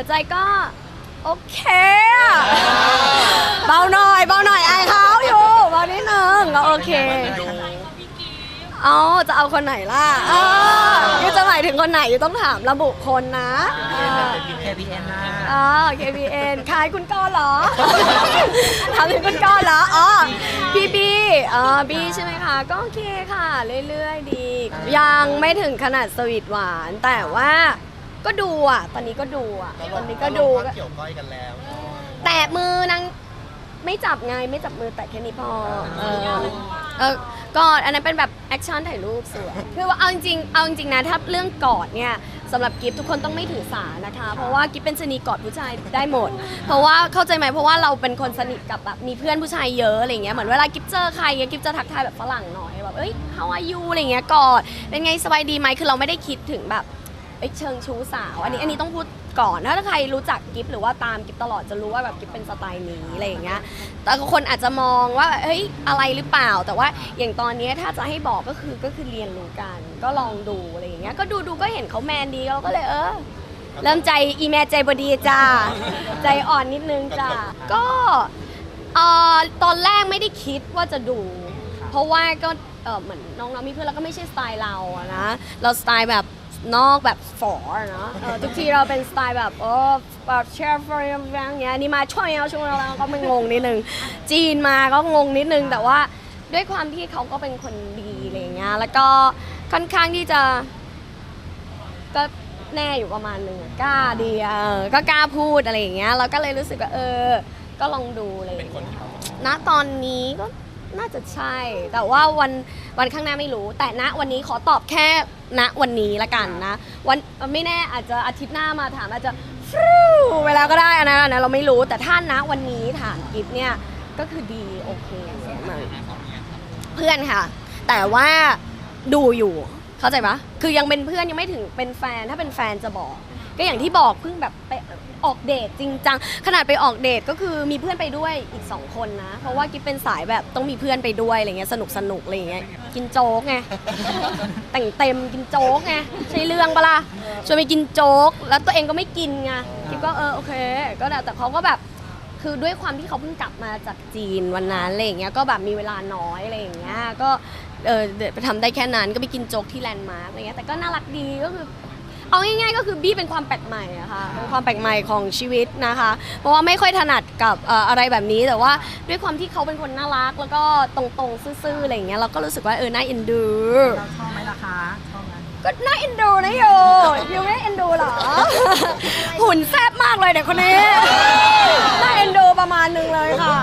หัวใจก็ โอเคอะเบาหน่อยเบาหน่อยไอายเขาอยู่เบานิดนึงก็โอเค เอาจะเอาคนไหนล่ะเออยูจะหมายถึงคนไหนยูต้องถามระบุคนนะเออ KPN นะอ๋อ KPN ขายคุณกอเหรอ ถามถึงคุณกอเหรอ อ๋อ พี่บีอ๋อบีใช่ไหมคะ ก็โอเคค่ะ เรื่อยๆดี ยังไม่ถึงขนาดสวีทหวาน แต่ว่า ก็ดูอะ ตอนนี้ก็ดูอะ ตอนนี้ก็ดูว่าเกี่ยวก้อยกันแล้ว แตะมือนางไม่จับไงไม่จับมือแตะแค่นี้พอเออเออก็อันนั้นเป็นแบบแอคชั่นถ่ายรูปสวยคือว่าเอาจริงๆเอาจริงๆนะถ้าเรื่องกอดเนี่ยสำหรับกิฟทุกคนต้องไม่ถือสานะคะ เพราะว่ากิฟเป็นชนีกอดผู้ชายได้หมด เพราะว่าเข้าใจไหมเพราะว่าเราเป็นคนสนิทกับแบบมีเพื่อนผู้ชายเยอะอะไรเงี้ยเหมือนเวลากิฟเจอใครเงี้ยกิฟจะทักทายแบบฝรั่งหน่อยแบบเอ้ย how are you อะไรเงี้ยกอดเป็นไงสบายดีไหมคือเราไม่ได้คิดถึงแบบ เอ้ยเชิงชู้สาว อันนี้อันนี้ต้องพูดก่อนถ้าใครรู้จักกิฟหรือว่าตามกิฟตลอดจะรู้ว่าแบบกิฟเป็นสไตล์นี้อะไรอย่างเงี้ยแต่คนอาจจะมองว่าเฮ้ยอะไรหรือเปล่า แต่ว่าอย่างตอนเนี้ยถ้าจะให้บอกก็คือก็คือเรียนรู้กัน ก็ลองดูอะไรอย่างเงี้ยก็ดูดูก็เห็นเขาแมนดีเราก็เลยเออเริ่มใจอีแม่ใจบดีจ้าใจอ่อนนิดนึงจ้าก็เอ่อตอนแรกไม่ได้คิดว่าจะดู เพราะว่าก็เออเหมือนน้องๆมีเพื่อนแล้วก็ไม่ใช่สไตล์เราอะนะเราสไตล์แบบ นอกแบบฝออะนะเออทุกทีเราเป็นสไตล์แบบเออแบบเชฟฟรีอย่างเงี้ยนี่มาช่วยเอาช่วยเราก็ไม่งงนิดนึง จีนมาก็งงนิดนึง แต่ว่าด้วยความที่เขาก็เป็นคนดีอะไรอย่างเงี้ยแล้วก็ค่อนข้างที่จะ ก็แน่อยู่ประมาณหนึ่งอะกล้าดีอะเออก็กล้าพูดอะไรอย่างเงี้ยเราก็เลยรู้สึกว่าเออ ก็ลองดูอะไรอย่างเงี้ยณตอนนี้ก็น่าจะใช่ แต่ว่าวันวันข้างหน้าไม่รู้ แต่ณวันนี้ขอตอบแค่ ณวันนี้ละกันนะ วันไม่แน่อาจจะอาทิตย์หน้ามาถามอาจจะฟิวเวลาก็ได้อันนั้นอันนั้นเราไม่รู้แต่ถ้าณวันนี้ถามกิฟเนี่ยก็คือดีโอเคมากเพื่อนค่ะ แต่ว่าดูอยู่เข้าใจปะคือยังเป็นเพื่อนยังไม่ถึงเป็นแฟนถ้าเป็นแฟนจะบอก ก็อย่างที่บอกเพิ่งแบบไปออกเดทจริงจังขนาดไปออกเดทก็คือมีเพื่อนไปด้วยอีกสองคนนะ เพราะว่ากิ๊บเป็นสายแบบต้องมีเพื่อนไปด้วยอะไรเงี้ยสนุกสนุกอะไรเงี้ยกินโจ๊กไงแต่งเต็มกินโจ๊กไงใช่เรื่องปะล่ะชวนไปกินโจ๊ก แล้วตัวเองก็ไม่กินไงกิ๊บก็เออโอเค ก็แต่แต่เขาก็แบบคือด้วยความที่เขาเพิ่งกลับมาจากจีนวันนั้นอะไรอย่างเงี้ยก็แบบมีเวลาน้อยอะไรอย่างเงี้ยก็เออไปทำได้แค่นั้นก็ไปกินโจ๊กที่แลนด์มาร์กอะไรเงี้ยแต่ก็น่ารักดีก็คือ เอาง่ายๆก็คือบี้เป็นความแปลกใหม่อะค่ะเป็นความแปลกใหม่ของชีวิตนะคะ เพราะว่าไม่ค่อยถนัดกับเอ่ออะไรแบบนี้แต่ว่าด้วยความที่เขาเป็นคนน่ารัก แล้วก็ตรงๆซื่อๆอะไรอย่างเงี้ยเราก็รู้สึกว่าเออน่าเอ็นดู เราชอบไหมล่ะคะชอบไหมก็น่าเอ็นดูนะโยโยไม่เอ็นดูเหรอ หุ่นแซ่บมากเลยเด็กคนนี้ น่าเอ็นดูประมาณนึงเลยค่ะ